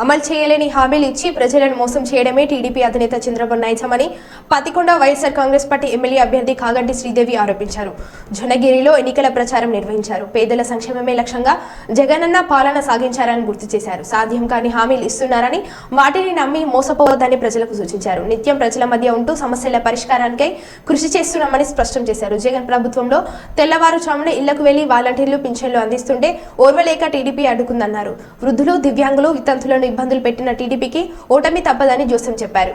అమలు చేయలేని హామీలు ఇచ్చి ప్రజలను మోసం చేయడమే టీడీపీ అధినేత చంద్రబాబు నైజమని పతికొండ వైఎస్ఆర్ కాంగ్రెస్ పార్టీ ఎమ్మెల్యే అభ్యర్థి కాగంటి శ్రీదేవి ఆరోపించారు. జొన్నగిరిలో ఎన్నికల ప్రచారం నిర్వహించారు. పేదల సంక్షేమమే లక్ష్యంగా జగనన్న పాలన సాగించారని గుర్తు చేశారు. సాధ్యం కాని హామీలు ఇస్తున్నారని వాటిని నమ్మి మోసపోవద్దని ప్రజలకు సూచించారు. నిత్యం ప్రజల మధ్య ఉంటూ సమస్యల పరిష్కారానికై కృషి చేస్తున్నామని స్పష్టం చేశారు. జగన్ ప్రభుత్వంలో తెల్లవారుజామున ఇళ్ళకు వెళ్ళి వాలంటీర్లు పింఛన్లు అందిస్తుంటే ఓర్వలేక టీడీపీ అడ్డుకుందన్నారు. వృద్ధులు దివ్యాంగులు వితంతులను ఇబ్బందులు పెట్టిన టీడీపీకి ఓటమి తప్పదని జోసెఫ్ చెప్పారు.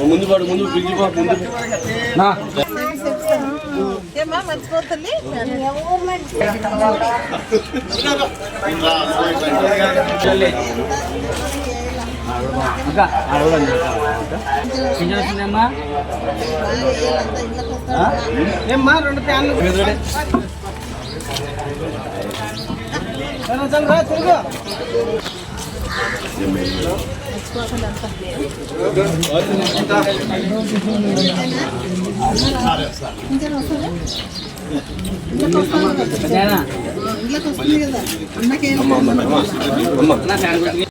ముందు పాడు ముందు పిలిచి పో ముందు. నా. ఏమా మర్చిపోతుంది ఏమ్మా రెండు ఇళ్ళకి వస్తుంది కదా. అన్నకేం